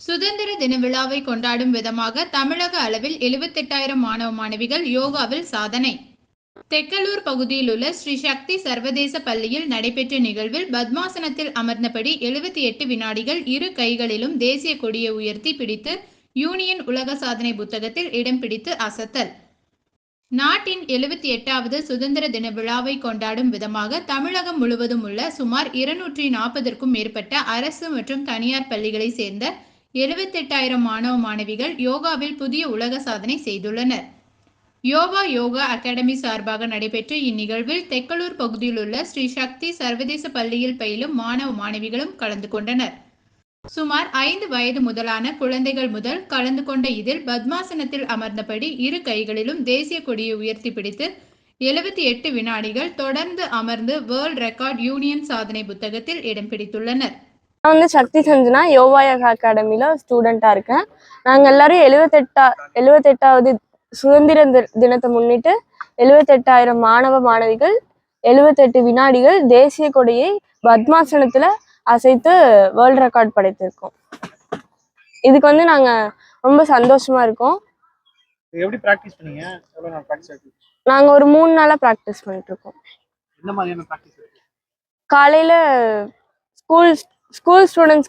சுதந்திர தின விழாவை கொண்டாடும் விதமாக தமிழக அளவில் எழுபத்தெட்டாயிரம் மாணவ மாணவிகள் யோகாவில் சாதனை. தெக்கலூர் பகுதியில் உள்ள ஸ்ரீ சக்தி சர்வதேச பள்ளியில் நடைபெற்ற நிகழ்வில் பத்மாசனத்தில் அமர்ந்தபடி எழுபத்தி எட்டு வினாடிகள் இரு கைகளிலும் தேசிய கொடியை உயர்த்தி பிடித்து யூனியன் உலக சாதனை புத்தகத்தில் இடம் பிடித்து அசத்தல். நாட்டின் எழுபத்தி எட்டாவது சுதந்திர தின விழாவை கொண்டாடும் விதமாக தமிழகம் முழுவதும் உள்ள சுமார் இருநூற்றி நாற்பதற்கும் மேற்பட்ட அரசு மற்றும் தனியார் பள்ளிகளை சேர்ந்த எழுபத்தெட்டாயிரம் மாணவ மாணவிகள் யோகாவில் புதிய உலக சாதனை செய்துள்ளனர். யோகா யோகா அகாடமி சார்பாக நடைபெற்ற இந்நிகழ்வில் தெக்கலூர் பகுதியில் உள்ள ஸ்ரீ சக்தி சர்வதேச பள்ளியில் பயிலும் மாணவ மாணவிகளும் கலந்து கொண்டனர். சுமார் ஐந்து வயது முதலான குழந்தைகள் முதல் கலந்து கொண்ட இதில் பத்மாசனத்தில் அமர்ந்தபடி இரு கைகளிலும் தேசிய கொடியை உயர்த்தி பிடித்து எழுபத்தி எட்டு வினாடிகள் தொடர்ந்து அமர்ந்து வேர்ல்ட் ரெக்கார்ட் யூனியன் சாதனை புத்தகத்தில் இடம் பிடித்துள்ளனர். நான் வந்து சக்தி சஞ்சனா யோகா யோகா அகாடமியில் ஸ்டூடெண்ட்டாக இருக்கேன். நாங்கள் எல்லாரும் எழுவத்தெட்டா எழுவத்தெட்டாவது சுதந்திர தினத்தை முன்னிட்டு எழுவத்தெட்டாயிரம் மாணவ மாணவிகள் எழுவத்தெட்டு வினாடிகள் தேசிய கொடியை பத்மாசனத்தில் அசைத்து வேர்ல்ட் ரெக்கார்ட் படைத்திருக்கோம். இதுக்கு வந்து நாங்கள் ரொம்ப சந்தோஷமா இருக்கோம். எப்படி ப்ராக்டிஸ் பண்ணீங்க? நாங்கள் ஒரு மூணு நாளாக ப்ராக்டிஸ் பண்ணிட்டு இருக்கோம். காலையில் ஸ்கூல் ஸ்கூல் ஸ்டூடெண்ட்ஸ்